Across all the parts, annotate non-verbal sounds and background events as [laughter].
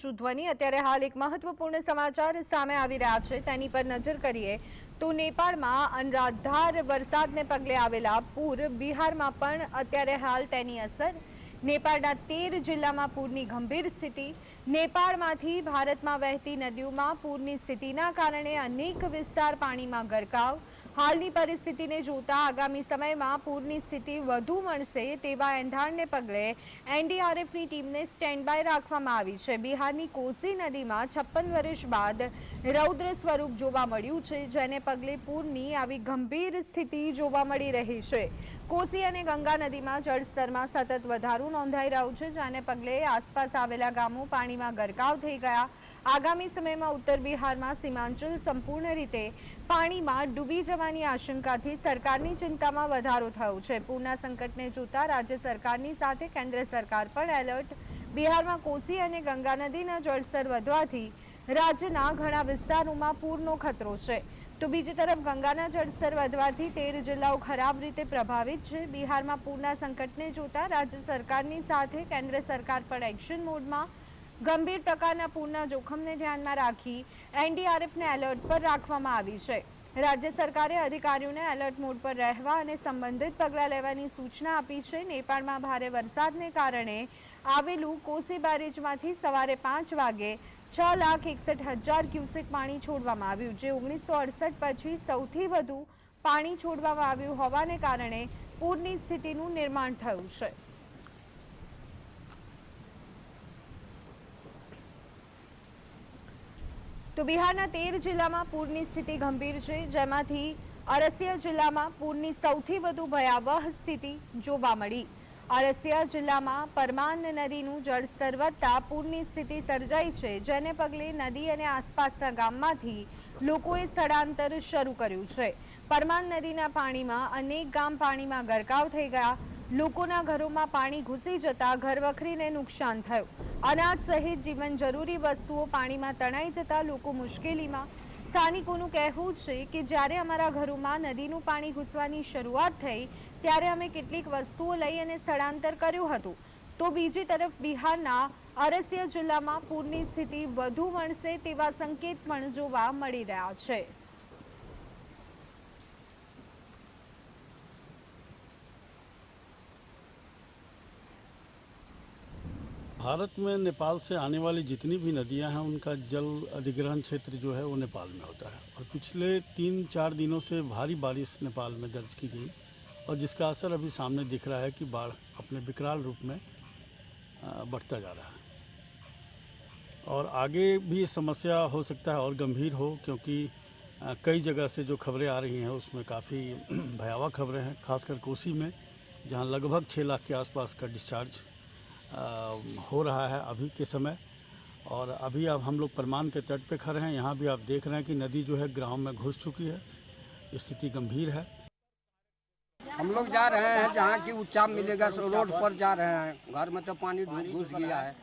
છું ધ્વનિ અત્યારે હાલ એક મહત્વપૂર્ણ સમાચાર સામે આવી રહ્યા છે. તેની પર નજર કરીએ તો નેપાળમાં અનરાધાર વરસાદને પગલે આવેલા પૂર બિહારમાં પણ અત્યારે હાલ તેની અસર. નેપાળના તેર જિલ્લામાં પૂરની ગંભીર સ્થિતિ. નેપાળમાંથી ભારતમાં વહેતી નદીઓમાં પૂરની સ્થિતિના કારણે અનેક વિસ્તાર પાણીમાં ગરકાવ. હાલની પરિસ્થિતિને જોતા આગામી સમયમાં પૂરની સ્થિતિ વધુ મળશે તેવા એંધાણને પગલે એનડીઆરએફની ટીમને સ્ટેન્ડ બાય રાખવામાં આવી છે. બિહારની કોસી નદીમાં છપ્પન વર્ષ બાદ રૌદ્ર સ્વરૂપ જોવા મળ્યું છે, જેને પગલે પૂરની આવી ગંભીર સ્થિતિ જોવા મળી રહી છે. કોસી અને ગંગા નદીમાં જળસ્તરમાં સતત વધારો નોંધાઈ રહ્યો છે, જેને પગલે આસપાસ આવેલા ગામો પાણીમાં ગરકાવ થઈ ગયા. આગામી સમયમાં ઉત્તર બિહારમાં સીમાંચલ સંપૂર્ણ રીતે પાણીમાં ડૂબી જવાની આશંકાથી સરકારની ચિંતામાં વધારો થયો છે. પૂરના સંકટને જોતા રાજ્ય સરકારની સાથે કેન્દ્ર સરકાર પણ એલર્ટ. બિહારમાં કોસી અને ગંગા નદીના જળસ્તર વધવાથી રાજ્યના ઘણા વિસ્તારોમાં પૂરનો ખતરો છે. તો બીજી તરફ ગંગાના જળસ્તર વધવાથી તેર જિલ્લાઓ ખરાબ રીતે પ્રભાવિત છે. બિહારમાં પૂરના સંકટને જોતા રાજ્ય સરકારની સાથે કેન્દ્ર સરકાર પણ એક્શન મોડમાં ગંભીર પ્રકારના પૂરના જોખમને ધ્યાનમાં રાખી એનડીઆરએફને એલર્ટ પર રાખવામાં આવી છે. રાજ્ય સરકારે અધિકારીઓને એલર્ટ મોડ પર રહેવા અને સંબંધિત પગલાં લેવાની સૂચના આપી છે. નેપાળમાં ભારે વરસાદને કારણે આવેલું કોસી બેરેજમાંથી સવારે પાંચ વાગે છ લાખ એકસઠ હજાર ક્યુસેક પાણી છોડવામાં આવ્યું, જે ઓગણીસો અડસઠ પછી સૌથી વધુ પાણી છોડવામાં આવ્યું હોવાને કારણે પૂરની સ્થિતિનું નિર્માણ થયું છે. તો બિહારના તેર જિલ્લામાં પૂરની સ્થિતિ ગંભીર છે. જેમાંથી અરસિયા જિલ્લામાં પૂરની સૌથી વધુ ભયાવહ સ્થિતિ જોવા મળી. અરસિયા જિલ્લામાં પરમાન નદીનું જળસ્તર વધતા પૂરની સ્થિતિ સર્જાઈ છે, જેને પગલે નદી અને આસપાસના ગામમાંથી લોકોએ સ્થળાંતર શરૂ કર્યું છે. પરમાન નદીના પાણીમાં અનેક ગામ પાણીમાં ગરકાવ થઈ ગયા લોકોના ઘરોમાં પાણી ઘૂસી જતા ઘરવખરીને નુકસાન થયું. અનાજ સહિત જીવન જરૂરી વસ્તુઓ પાણીમાં તણાઈ જતા લોકો મુશ્કેલીમાં. સ્થાનિકોનું કહેવું છે કે જ્યારે અમારા ઘરોમાં નદીનું પાણી ઘૂસવાની શરૂઆત થઈ, ત્યારે અમે કેટલીક વસ્તુઓ લઈ અને સ્થળાંતર કર્યું હતું. તો બીજી તરફ બિહારના અરસિયા જિલ્લામાં પૂરની સ્થિતિ વધુ વણશે તેવા સંકેત પણ જોવા મળી રહ્યા છે. भारत में नेपाल से आने वाली जितनी भी नदियाँ हैं, उनका जल अधिग्रहण क्षेत्र जो है, वो नेपाल में होता है। और पिछले तीन चार दिनों से भारी बारिश नेपाल में दर्ज की गई, और जिसका असर अभी सामने दिख रहा है कि बाढ़ अपने विकराल रूप में बढ़ता जा रहा है। और आगे भी समस्या हो सकता है और गंभीर हो, क्योंकि कई जगह से जो खबरें आ रही हैं, उसमें काफ़ी [clears throat] भयावह खबरें हैं, खासकर कोसी में, जहाँ लगभग छः लाख के आसपास का डिस्चार्ज हो रहा है अभी के समय। और अभी अब हम लोग परमान के तट पे खड़े हैं। यहाँ भी आप देख रहे हैं कि नदी जो है ग्राम में घुस चुकी है। स्थिति गंभीर है। हम लोग जा रहे हैं जहाँ की ऊँचा मिलेगा सो रोड पर जा रहे हैं। घर में तो पानी घुस गया है।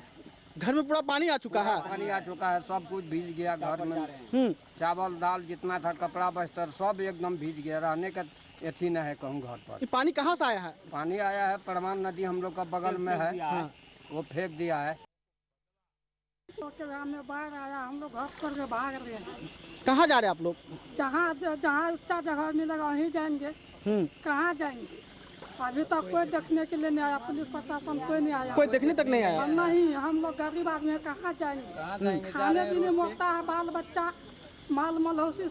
घर में पूरा पानी आ चुका है? पानी आ चुका है सब कुछ भीज गया घर में। हम्म। चावल दाल जितना था कपड़ा बस्तर सब एकदम भीज गया। रहने का अथी न है कहूँ घर पर। ये पानी कहाँ से आया है? पानी आया है परमान नदी हम लोग का बगल में है। हाँ। वो फेंक दिया है। में बाढ़ आया हम लोग घर छोड़ के भाग रहे हैं। कहाँ जा रहे हैं आप लोग? जहाँ जहाँ अच्छा जगह मिलेगा वहीं जाएँगे। हम्म। कहाँ जाएँगे? अभी तक कोई देखने के लिए नहीं आया पुलिस प्रशासन कोई नहीं आया। कोई देखने तक नहीं आया? हम नहीं हम लोग गरीब आदमी कहाँ जाएँगे? खाने पीने मोटा है बाल बच्चा माल मलहौसी